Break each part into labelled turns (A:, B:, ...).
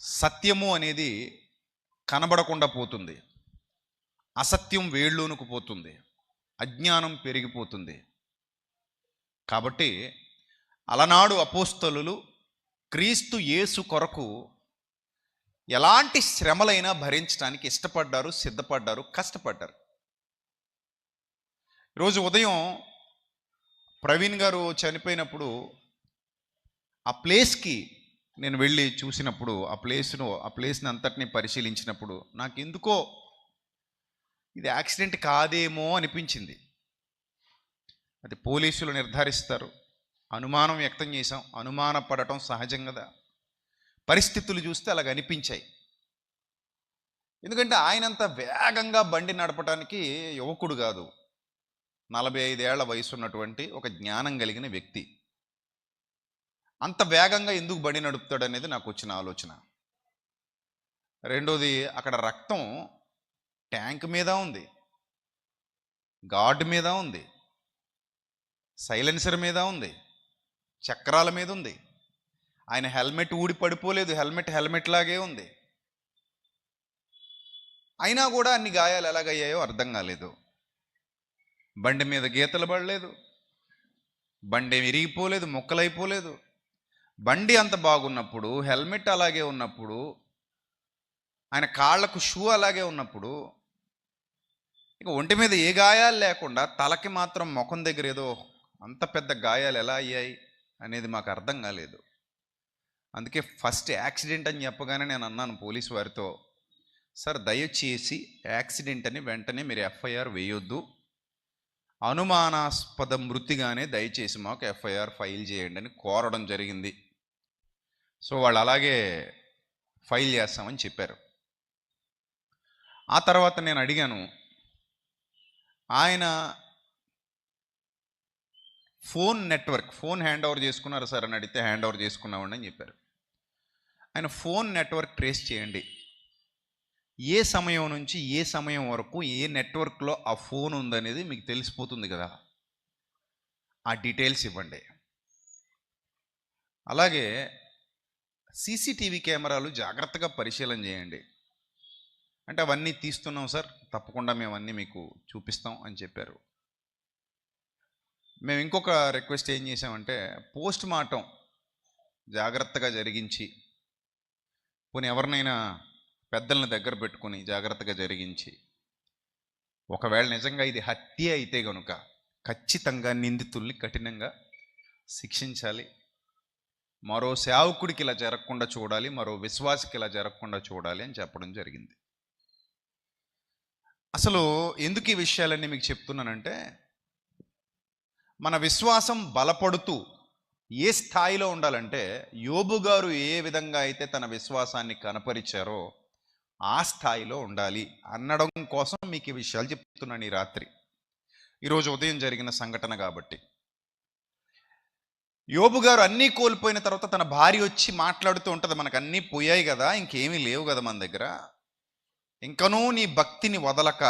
A: సత్యము అనేది కనబడకుండా పోతుంది. అసత్యం వేళ్ళూనుకు పోతుంది. అజ్ఞానం పెరిగిపోతుంది. కాబట్టి అలనాడు అపోస్తలులు క్రీస్తు యేసు కొరకు ఎలాంటి శ్రమలైనా భరించడానికి ఇష్టపడ్డారు సిద్ధపడ్డారు కష్టపడ్డారు. ఈరోజు ఉదయం ప్రవీణ్ గారు చనిపోయినప్పుడు ఆ ప్లేస్కి నేను వెళ్ళి చూసినప్పుడు ఆ ప్లేస్ను ఆ ప్లేస్ని అంతటిని పరిశీలించినప్పుడు నాకు ఎందుకో ఇది యాక్సిడెంట్ కాదేమో అనిపించింది. అది పోలీసులు నిర్ధారిస్తారు. అనుమానం వ్యక్తం చేశాం. అనుమానపడటం సహజం కదా. పరిస్థితులు చూస్తే అలాగ అనిపించాయి. ఎందుకంటే ఆయనంత వేగంగా బండి నడపడానికి యువకుడు కాదు. నలభై ఐదేళ్ళ వయసు ఉన్నటువంటి ఒక జ్ఞానం కలిగిన వ్యక్తి. అంత వేగంగా ఎందుకు బండి నడుపుతాడు అనేది నాకు వచ్చిన ఆలోచన. రెండోది అక్కడ రక్తం ట్యాంక్ మీద ఉంది. గాడ్ మీద ఉంది. సైలెన్సర్ మీద ఉంది. చక్రాల మీద ఉంది. ఆయన హెల్మెట్ ఊడి పడిపోలేదు. హెల్మెట్ హెల్మెట్ లాగే ఉంది. అయినా కూడా అన్ని గాయాలు ఎలాగయ్యాయో అర్థం కాలేదు. బండి మీద గీతలు పడలేదు. బండి విరిగిపోలేదు. విరిగిపోలేదు అయిపోలేదు బండి అంత బాగున్నప్పుడు హెల్మెట్ అలాగే ఉన్నప్పుడు ఆయన కాళ్ళకు షూ అలాగే ఉన్నప్పుడు ఇక ఒంటి మీద ఏ గాయాలు లేకుండా తలకి మాత్రం ముఖం దగ్గర ఏదో అంత పెద్ద గాయాలు ఎలా అయ్యాయి అనేది మాకు అర్థం కాలేదు. అందుకే ఫస్ట్ యాక్సిడెంట్ అని చెప్పగానే నేను అన్నాను పోలీసు వారితో సార్ దయచేసి యాక్సిడెంట్ అని వెంటనే మీరు ఎఫ్ఐఆర్ వేయొద్దు. అనుమానాస్పద మృతిగానే దయచేసి మాకు ఎఫ్ఐఆర్ ఫైల్ చేయండి అని కోరడం జరిగింది. సో వాళ్ళు అలాగే ఫైల్ చేస్తామని చెప్పారు. ఆ తర్వాత నేను అడిగాను ఆయన phone network phone hand over చేసుకున్నారు సార్? అని అడిగితే హ్యాండ్ ఓవర్ చేసుకున్నామండి అని చెప్పారు. ఆయన ఫోన్ నెట్వర్క్ ట్రేస్ చేయండి. ఏ సమయం నుంచి ఏ సమయం వరకు ఏ నెట్వర్క్లో ఆ ఫోన్ ఉందనేది మీకు తెలిసిపోతుంది కదా. ఆ డీటెయిల్స్ ఇవ్వండి. అలాగే సీసీటీవీ కెమెరాలు జాగ్రత్తగా పరిశీలన చేయండి. అంటే అవన్నీ తీస్తున్నాం సార్ తప్పకుండా మేము అన్నీ మీకు చూపిస్తాం అని చెప్పారు. మేము ఇంకొక రిక్వెస్ట్ ఏం చేసామంటే పోస్ట్ మార్టం జాగ్రత్తగా జరిగించి పోనీ ఎవరినైనా పెద్దలను దగ్గర పెట్టుకొని జాగ్రత్తగా జరిగించి ఒకవేళ నిజంగా ఇది హత్య అయితే గనుక ఖచ్చితంగా నిందితుల్ని కఠినంగా శిక్షించాలి. మరో సేవకుడికి ఇలా జరగకుండా చూడాలి మరో విశ్వాసికి ఇలా జరగకుండా చూడాలి అని చెప్పడం జరిగింది. అసలు ఎందుకు ఈ విషయాలన్నీ మీకు చెప్తున్నానంటే మన విశ్వాసం బలపడుతూ ఏ స్థాయిలో ఉండాలంటే యోబు గారు ఏ విధంగా అయితే తన విశ్వాసాన్ని కనపరిచారో ఆ స్థాయిలో ఉండాలి అనడం కోసం మీకు ఈ విషయాలు చెప్తున్నాను ఈ రాత్రి. ఈరోజు ఉదయం జరిగిన సంఘటన కాబట్టి. యోబు గారు అన్నీ కోల్పోయిన తర్వాత తన భార్య వచ్చి మాట్లాడుతూ ఉంటుంది మనకు అన్నీ పోయాయి కదా ఇంకేమీ లేవు కదా మన దగ్గర. ఇంకనూ నీ భక్తిని వదలక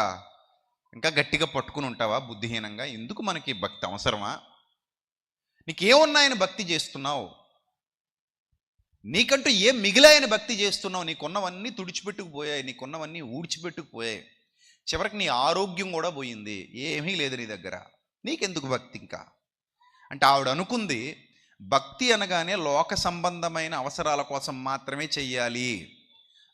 A: ఇంకా గట్టిగా పట్టుకుని ఉంటావా బుద్ధిహీనంగా? ఎందుకు మనకి భక్తి అవసరమా? నీకేమున్నాయని భక్తి చేస్తున్నావు? నీకంటూ ఏం మిగిలాయని భక్తి చేస్తున్నావు? నీకున్నవన్నీ తుడిచిపెట్టుకుపోయాయి నీకున్నవన్నీ ఊడ్చిపెట్టుకుపోయాయి. చివరికి నీ ఆరోగ్యం కూడా పోయింది. ఏమీ లేదు నీ దగ్గర. నీకెందుకు భక్తి ఇంకా? అంటే ఆవిడ అనుకుంది భక్తి అనగానే లోక సంబంధమైన అవసరాల కోసం మాత్రమే చెయ్యాలి.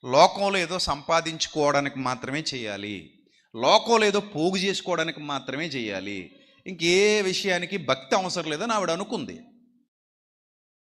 A: లోకంలో ఏదో సంపాదించుకోవడానికి మాత్రమే చేయాలి లోకంలో ఏదో పోగు చేసుకోవడానికి మాత్రమే చేయాలి ఇంకే విషయానికి భక్తి అవసరం లేదని ఆవిడ అనుకుంది.